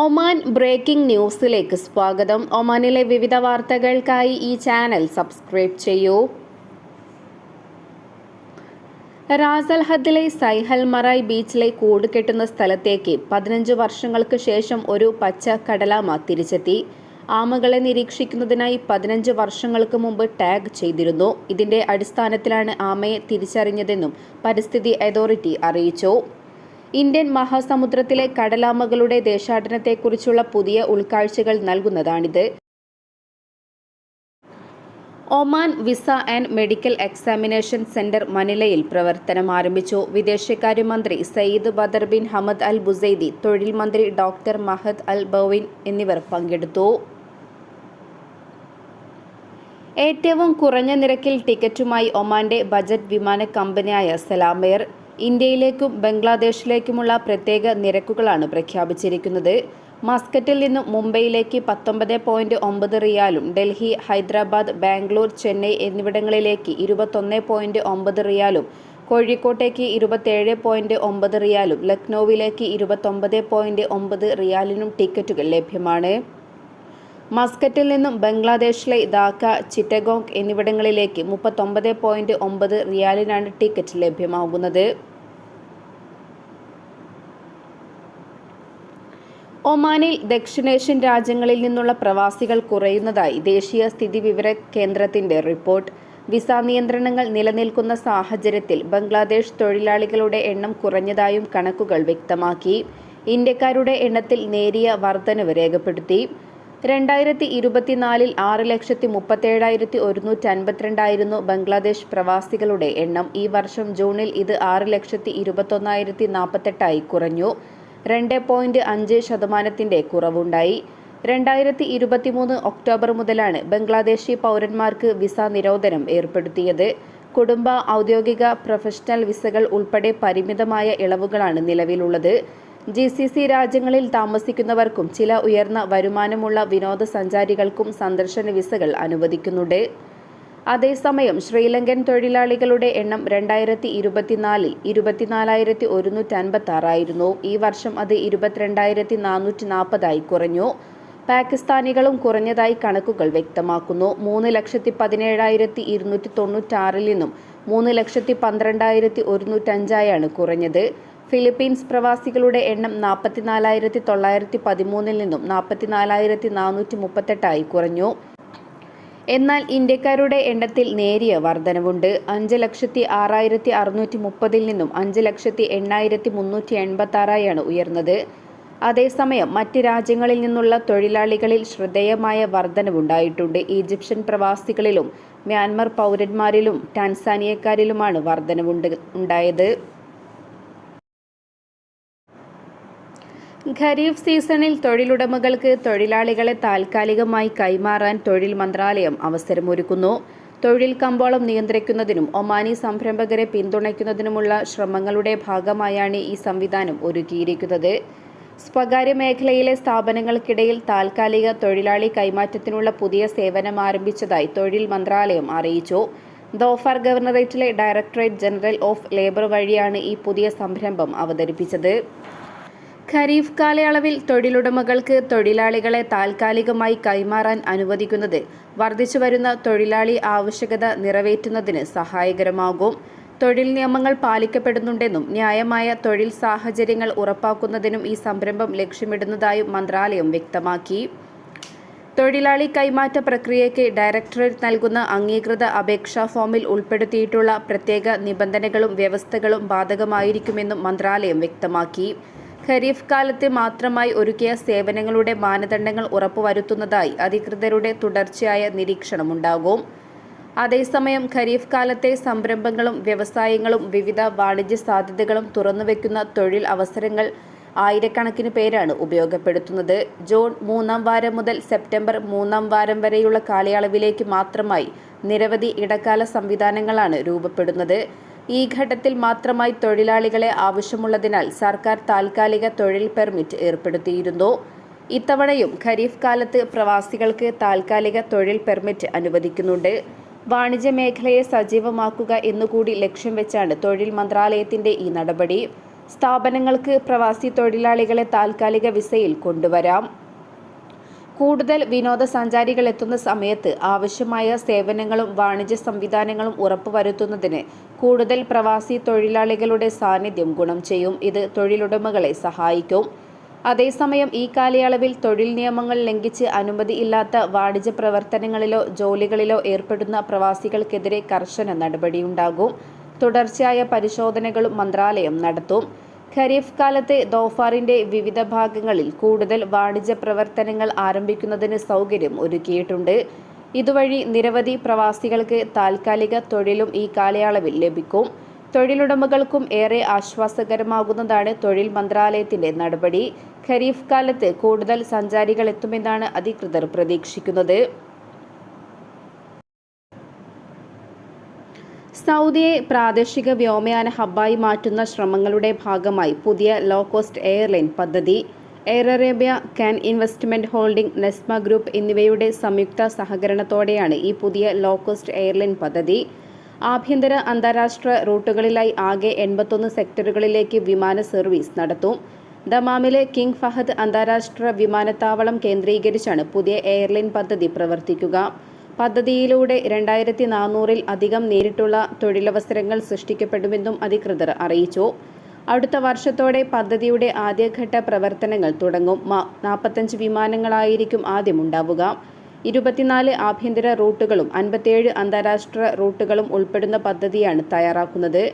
Oman breaking ന്യൂസിലേക്ക് സ്വാഗതം. ഒമാനിലെ വിവിധ വാർത്തകൾക്കായി ഈ ചാനൽ സബ്സ്ക്രൈബ് ചെയ്യൂ. റാസൽ ഹദ്ദിലെ സൈഹൽ മറായ് ബീച്ചിലെ കൂട് കെട്ടുന്ന സ്ഥലത്തേക്ക് പതിനഞ്ച് വർഷങ്ങൾക്ക് ശേഷം ഒരു പച്ച കടലാമ തിരിച്ചെത്തി. ആമകളെ നിരീക്ഷിക്കുന്നതിനായി പതിനഞ്ച് വർഷങ്ങൾക്ക് മുമ്പ് ടാഗ് ചെയ്തിരുന്നു. ഇതിന്റെ അടിസ്ഥാനത്തിലാണ് ആമയെ തിരിച്ചറിഞ്ഞതെന്നും പരിസ്ഥിതി അതോറിറ്റി അറിയിച്ചു. ഇന്ത്യൻ മഹാസമുദ്രത്തിലെ കടലാമകളുടെ ദേശാടനത്തെക്കുറിച്ചുള്ള പുതിയ ഉൾക്കാഴ്ചകൾ നൽകുന്നതാണിത്. Oman visa and medical examination centre മനിലയിൽ പ്രവർത്തനം ആരംഭിച്ചു. വിദേശകാര്യമന്ത്രി Sayyid Badr bin Hamad Al Busaidi തൊഴിൽ മന്ത്രി ഡോക്ടർ മഹദ് അൽ ബവിൻ എന്നിവർ പങ്കെടുത്തു. ഏറ്റവും കുറഞ്ഞ നിരക്കിൽ ടിക്കറ്റുമായി ഒമാന്റെ ബജറ്റ് വിമാന കമ്പനിയായ സലാമെയർ ഇന്ത്യയിലേക്കും ബംഗ്ലാദേശിലേക്കുമുള്ള പ്രത്യേക നിരക്കുകളാണ് പ്രഖ്യാപിച്ചിരിക്കുന്നത്. മസ്കറ്റിൽ നിന്നും മുംബൈയിലേക്ക് പത്തൊമ്പത് പോയിന്റ് ഒമ്പത് റിയാലും ഡൽഹി ഹൈദരാബാദ് ബാംഗ്ലൂർ ചെന്നൈ എന്നിവിടങ്ങളിലേക്ക് ഇരുപത്തൊന്ന് പോയിന്റ് ഒമ്പത് റിയാലും കോഴിക്കോട്ടേക്ക് ഇരുപത്തേഴ് പോയിന്റ് ഒമ്പത് റിയാലും ലക്നൌവിലേക്ക് ഇരുപത്തൊമ്പത് പോയിന്റ് ഒമ്പത് റിയാലിനും ടിക്കറ്റുകൾ ലഭ്യമാണ്. മസ്കറ്റിൽ നിന്നും ബംഗ്ലാദേശിലെ ധാക്ക ചിറ്റഗോങ് എന്നിവിടങ്ങളിലേക്ക് മുപ്പത്തൊമ്പത് പോയിന്റ് ഒമ്പത് റിയാലിനാണ് ടിക്കറ്റ് ലഭ്യമാകുന്നത്. ഒമാനിൽ ദക്ഷിണേഷ്യൻ രാജ്യങ്ങളിൽ നിന്നുള്ള പ്രവാസികൾ കുറയുന്നതായി ദേശീയ സ്ഥിതി വിവര കേന്ദ്രത്തിന്റെ റിപ്പോർട്ട്. വിസ നിയന്ത്രണങ്ങൾ നിലനിൽക്കുന്ന സാഹചര്യത്തിൽ ബംഗ്ലാദേശ് തൊഴിലാളികളുടെ എണ്ണം കുറഞ്ഞതായും കണക്കുകൾ വ്യക്തമാക്കി. ഇന്ത്യക്കാരുടെ എണ്ണത്തിൽ നേരിയ വർധനവ് രേഖപ്പെടുത്തി. രണ്ടായിരത്തി ഇരുപത്തിനാലിൽ ആറ് ലക്ഷത്തി മുപ്പത്തേഴായിരത്തി ഒരുന്നൂറ്റി അൻപത്തിരണ്ടായിരുന്നു ബംഗ്ലാദേശ് പ്രവാസികളുടെ എണ്ണം. ഈ വർഷം ജൂണിൽ ഇത് ആറ് ലക്ഷത്തി ഇരുപത്തൊന്നായിരത്തി നാൽപ്പത്തെട്ടായി കുറഞ്ഞു. രണ്ട് പോയിന്റ് അഞ്ച് ശതമാനത്തിന്റെ കുറവുണ്ടായി. രണ്ടായിരത്തി ഇരുപത്തിമൂന്ന് ഒക്ടോബർ മുതലാണ് ബംഗ്ലാദേശി പൗരന്മാർക്ക് വിസ നിരോധനം ഏർപ്പെടുത്തിയത്. കുടുംബ ഔദ്യോഗിക പ്രൊഫഷണൽ വിസകൾ ഉൾപ്പെടെ പരിമിതമായ ഇളവുകളാണ് നിലവിലുള്ളത്. ജി സി സി രാജ്യങ്ങളിൽ താമസിക്കുന്നവർക്കും ചില ഉയർന്ന വരുമാനമുള്ള വിനോദസഞ്ചാരികൾക്കും സന്ദർശന വിസകൾ അനുവദിക്കുന്നുണ്ട്. അതേസമയം ശ്രീലങ്കൻ തൊഴിലാളികളുടെ എണ്ണം രണ്ടായിരത്തി ഇരുപത്തിനാലിൽ ഇരുപത്തിനാലായിരത്തി ഒരുന്നൂറ്റി അൻപത്തി ആറായിരുന്നു ഈ വർഷം അത് ഇരുപത്തിരണ്ടായിരത്തി നാനൂറ്റി നാൽപ്പതായി കുറഞ്ഞു. പാകിസ്ഥാനികളും കുറഞ്ഞതായി കണക്കുകൾ വ്യക്തമാക്കുന്നു. മൂന്ന് ലക്ഷത്തി പതിനേഴായിരത്തി ഇരുന്നൂറ്റി തൊണ്ണൂറ്റാറിൽ നിന്നും മൂന്ന് ലക്ഷത്തി പന്ത്രണ്ടായിരത്തി ഒരുന്നൂറ്റഞ്ചായാണ് കുറഞ്ഞത്. ഫിലിപ്പീൻസ് പ്രവാസികളുടെ എണ്ണം നാൽപ്പത്തിനാലായിരത്തി തൊള്ളായിരത്തി പതിമൂന്നിൽ നിന്നും നാൽപ്പത്തിനാലായിരത്തി നാനൂറ്റി മുപ്പത്തെട്ടായി കുറഞ്ഞു. എന്നാൽ ഇന്ത്യക്കാരുടെ എണ്ണത്തിൽ നേരിയ വർധനവുണ്ട്. അഞ്ച് ലക്ഷത്തി ആറായിരത്തി അറുന്നൂറ്റി മുപ്പതിൽ നിന്നും അഞ്ച് ലക്ഷത്തി എണ്ണായിരത്തി മുന്നൂറ്റി എൺപത്തി ആറായാണ് ഉയർന്നത്. അതേസമയം മറ്റ് രാജ്യങ്ങളിൽ നിന്നുള്ള തൊഴിലാളികളിൽ ശ്രദ്ധേയമായ വർധനവുണ്ടായിട്ടുണ്ട്. ഈജിപ്ഷ്യൻ പ്രവാസികളിലും മ്യാൻമർ പൗരന്മാരിലും ടാൻസാനിയക്കാരിലുമാണ് വർധനവുണ്ട് ഉണ്ടായത്. ഖരീഫ് സീസണിൽ തൊഴിലുടമകൾക്ക് തൊഴിലാളികളെ താൽക്കാലികമായി കൈമാറാൻ തൊഴിൽ മന്ത്രാലയം അവസരമൊരുക്കുന്നു. തൊഴിൽ കമ്പോളം നിയന്ത്രിക്കുന്നതിനും ഒമാനി സംരംഭകരെ പിന്തുണയ്ക്കുന്നതിനുമുള്ള ശ്രമങ്ങളുടെ ഭാഗമായാണ് ഈ സംവിധാനം ഒരുക്കിയിരിക്കുന്നത്. സ്വകാര്യ മേഖലയിലെ സ്ഥാപനങ്ങൾക്കിടയിൽ താൽക്കാലിക തൊഴിലാളി കൈമാറ്റത്തിനുള്ള പുതിയ സേവനം ആരംഭിച്ചതായി തൊഴിൽ മന്ത്രാലയം അറിയിച്ചു. ദോഫാർ ഗവർണറേറ്റിലെ ഡയറക്ടറേറ്റ് ജനറൽ ഓഫ് ലേബർ വഴിയാണ് ഈ പുതിയ സംരംഭം അവതരിപ്പിച്ചത്. ഖരീഫ് കാലയളവിൽ തൊഴിലുടമകൾക്ക് തൊഴിലാളികളെ താൽക്കാലികമായി കൈമാറാൻ അനുവദിക്കുന്നത് വർദ്ധിച്ചുവരുന്ന തൊഴിലാളി ആവശ്യകത നിറവേറ്റുന്നതിന് സഹായകരമാകും. തൊഴിൽ നിയമങ്ങൾ പാലിക്കപ്പെടുന്നുണ്ടെന്നും ന്യായമായ തൊഴിൽ സാഹചര്യങ്ങൾ ഉറപ്പാക്കുന്നതിനും ഈ സംരംഭം ലക്ഷ്യമിടുന്നതായും മന്ത്രാലയം വ്യക്തമാക്കി. തൊഴിലാളി കൈമാറ്റ പ്രക്രിയയ്ക്ക് ഡയറക്ടറേറ്റ് നൽകുന്ന അംഗീകൃത അപേക്ഷാ ഫോമിൽ ഉൾപ്പെടുത്തിയിട്ടുള്ള പ്രത്യേക നിബന്ധനകളും വ്യവസ്ഥകളും ബാധകമായിരിക്കുമെന്നും മന്ത്രാലയം വ്യക്തമാക്കി. ഖരീഫ് കാലത്തെ മാത്രമായി ഒരുക്കിയ സേവനങ്ങളുടെ മാനദണ്ഡങ്ങൾ ഉറപ്പുവരുത്തുന്നതായി അധികൃതരുടെ തുടർച്ചയായ നിരീക്ഷണമുണ്ടാകും. അതേസമയം ഖരീഫ് കാലത്തെ സംരംഭങ്ങളും വ്യവസായങ്ങളും വിവിധ വാണിജ്യ സാധ്യതകളും തുറന്നുവെക്കുന്ന തൊഴിൽ അവസരങ്ങൾ ആയിരക്കണക്കിന് പേരാണ് ഉപയോഗപ്പെടുത്തുന്നത്. ജൂൺ മൂന്നാം വാരം മുതൽ സെപ്റ്റംബർ മൂന്നാം വാരം വരെയുള്ള കാലയളവിലേക്ക് മാത്രമായി നിരവധി ഇടക്കാല സംവിധാനങ്ങളാണ് രൂപപ്പെടുന്നത്. ഈ ഘട്ടത്തിൽ മാത്രമായി തൊഴിലാളികളെ ആവശ്യമുള്ളതിനാൽ സർക്കാർ താൽക്കാലിക തൊഴിൽ പെർമിറ്റ് ഏർപ്പെടുത്തിയിരുന്നു. ഇത്തവണയും ഖരീഫ് കാലത്ത് പ്രവാസികൾക്ക് താൽക്കാലിക തൊഴിൽ പെർമിറ്റ് അനുവദിക്കുന്നുണ്ട്. വാണിജ്യ മേഖലയെ സജീവമാക്കുക എന്നുകൂടി ലക്ഷ്യം വെച്ചാണ് തൊഴിൽ മന്ത്രാലയത്തിന്റെ ഈ നടപടി. സ്ഥാപനങ്ങൾക്ക് പ്രവാസി തൊഴിലാളികളെ താൽക്കാലിക വിസയിൽ കൊണ്ടുവരാം. കൂടുതൽ വിനോദസഞ്ചാരികൾ എത്തുന്ന സമയത്ത് ആവശ്യമായ സേവനങ്ങളും വാണിജ്യ സംവിധാനങ്ങളും ഉറപ്പുവരുത്തുന്നതിന് കൂടുതൽ പ്രവാസി തൊഴിലാളികളുടെ സാന്നിധ്യം ഗുണം ചെയ്യും. ഇത് തൊഴിലുടമകളെ സഹായിക്കും. അതേസമയം ഈ കാലയളവിൽ തൊഴിൽ നിയമങ്ങൾ ലംഘിച്ച് അനുമതി ഇല്ലാത്ത വാണിജ്യ പ്രവർത്തനങ്ങളിലോ ജോലികളിലോ ഏർപ്പെടുന്ന പ്രവാസികൾക്കെതിരെ കർശന നടപടിയുണ്ടാകും. തുടർച്ചയായ പരിശോധനകളും മന്ത്രാലയം നടത്തും. ഖരീഫ് കാലത്തെ ദോഫാറിന്റെ വിവിധ ഭാഗങ്ങളിൽ കൂടുതൽ വാണിജ്യ പ്രവർത്തനങ്ങൾ ആരംഭിക്കുന്നതിന് സൗകര്യം ഒരുക്കിയിട്ടുണ്ട്. ഇതുവഴി നിരവധി പ്രവാസികൾക്ക് താൽക്കാലിക തൊഴിലും ഈ കാലയളവിൽ ലഭിക്കും. തൊഴിലുടമകൾക്കും ഏറെ ആശ്വാസകരമാകുന്നതാണ് തൊഴിൽ മന്ത്രാലയത്തിന്റെ നടപടി. ഖരീഫ് കാലത്ത് കൂടുതൽ സഞ്ചാരികൾ എത്തുമെന്നാണ് അധികൃതർ പ്രതീക്ഷിക്കുന്നത്. സൗദിയെ പ്രാദേശിക വ്യോമയാന ഹബ്ബായി മാറ്റുന്ന ശ്രമങ്ങളുടെ ഭാഗമായി പുതിയ ലോ കോസ്റ്റ് എയർലൈൻ പദ്ധതി. Air Arabia KAN investment holding Nesma group എന്നിവയുടെ സംയുക്ത സഹകരണത്തോടെയാണ് ഈ പുതിയ ലോ കോസ്റ്റ് എയർലൈൻ പദ്ധതി. ആഭ്യന്തര അന്താരാഷ്ട്ര റൂട്ടുകളിലായി ആകെ എൺപത്തൊന്ന് സെക്ടറുകളിലേക്ക് വിമാന സർവീസ് നടത്തും. ദമാമിലെ കിങ് ഫഹദ് അന്താരാഷ്ട്ര വിമാനത്താവളം കേന്ദ്രീകരിച്ചാണ് പുതിയ എയർലൈൻ പദ്ധതി പ്രവർത്തിക്കുക. പദ്ധതിയിലൂടെ രണ്ടായിരത്തി നാനൂറിൽ അധികം നേരിട്ടുള്ള തൊഴിലവസരങ്ങൾ സൃഷ്ടിക്കപ്പെടുമെന്നും അധികൃതർ അറിയിച്ചു. അടുത്ത വർഷത്തോടെ പദ്ധതിയുടെ ആദ്യഘട്ട പ്രവർത്തനങ്ങൾ തുടങ്ങും. നാൽപ്പത്തഞ്ച് വിമാനങ്ങളായിരിക്കും ആദ്യം ഉണ്ടാവുക. ഇരുപത്തിനാല് ആഭ്യന്തര റൂട്ടുകളും അൻപത്തിയേഴ് അന്താരാഷ്ട്ര റൂട്ടുകളും ഉൾപ്പെടുന്ന പദ്ധതിയാണ് തയ്യാറാക്കുന്നത്.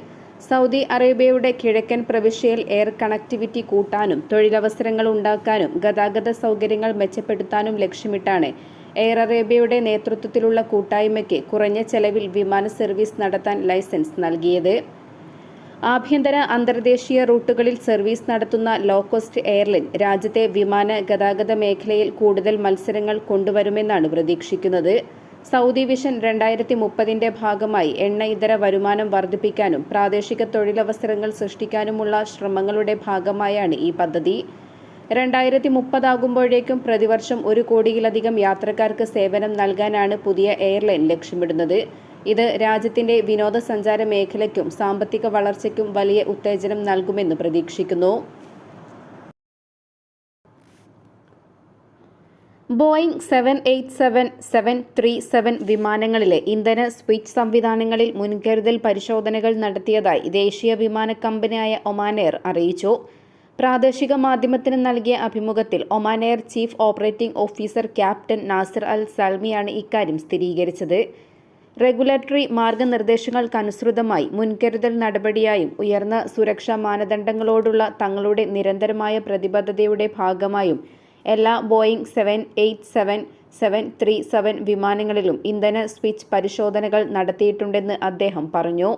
സൗദി അറേബ്യയുടെ കിഴക്കൻ പ്രവിശ്യയിൽ എയർ കണക്ടിവിറ്റി കൂട്ടാനും തൊഴിലവസരങ്ങൾ ഉണ്ടാക്കാനും ഗതാഗത സൗകര്യങ്ങൾ മെച്ചപ്പെടുത്താനും ലക്ഷ്യമിട്ടാണ് എയർ അറേബ്യയുടെ നേതൃത്വത്തിലുള്ള കൂട്ടായ്മയ്ക്ക് കുറഞ്ഞ ചെലവിൽ വിമാന സർവീസ് നടത്താൻ ലൈസൻസ് നൽകിയത്. ആഭ്യന്തര അന്തർദേശീയ റൂട്ടുകളിൽ സർവീസ് നടത്തുന്ന ലോ കോസ്റ്റ് എയർലൈൻ രാജ്യത്തെ വിമാന ഗതാഗത മേഖലയിൽ കൂടുതൽ മത്സരങ്ങൾ കൊണ്ടുവരുമെന്നാണ് പ്രതീക്ഷിക്കുന്നത്. സൗദി വിഷൻ രണ്ടായിരത്തി മുപ്പതിന്റെ ഭാഗമായി എണ്ണ ഇതര വരുമാനം വർദ്ധിപ്പിക്കാനും പ്രാദേശിക തൊഴിലവസരങ്ങൾ സൃഷ്ടിക്കാനുമുള്ള ശ്രമങ്ങളുടെ ഭാഗമായാണ് ഈ പദ്ധതി. രണ്ടായിരത്തി മുപ്പതാകുമ്പോഴേക്കും പ്രതിവർഷം ഒരു കോടിയിലധികം യാത്രക്കാർക്ക് സേവനം നൽകാനാണ് പുതിയ എയർലൈൻ ലക്ഷ്യമിടുന്നത്. ഇത് രാജ്യത്തിന്റെ വിനോദസഞ്ചാര മേഖലയ്ക്കും സാമ്പത്തിക വളർച്ചയ്ക്കും വലിയ ഉത്തേജനം നൽകുമെന്ന് പ്രതീക്ഷിക്കുന്നു. Boeing seven eight seven seven three seven വിമാനങ്ങളിലെ ഇന്ധന സ്വിച്ച് സംവിധാനങ്ങളിൽ മുൻകരുതൽ പരിശോധനകൾ നടത്തിയതായി ദേശീയ വിമാന കമ്പനിയായ ഒമാനെയർ അറിയിച്ചു. പ്രാദേശിക മാധ്യമത്തിന് നൽകിയ അഭിമുഖത്തിൽ Oman air chief operating officer captain Nasir Al സൽമിയാണ് ഇക്കാര്യം സ്ഥിരീകരിച്ചത്. റെഗുലേറ്ററി മാർഗനിർദ്ദേശങ്ങൾക്കനുസൃതമായി മുൻകരുതൽ നടപടിയായും ഉയർന്ന സുരക്ഷാ മാനദണ്ഡങ്ങളോടുള്ള തങ്ങളുടെ നിരന്തരമായ പ്രതിബദ്ധതയുടെ ഭാഗമായും എല്ലാ Boeing seven eight seven seven three seven വിമാനങ്ങളിലും ഇന്ധന സ്വിച്ച് പരിശോധനകൾ നടത്തിയിട്ടുണ്ടെന്ന് അദ്ദേഹം പറഞ്ഞു.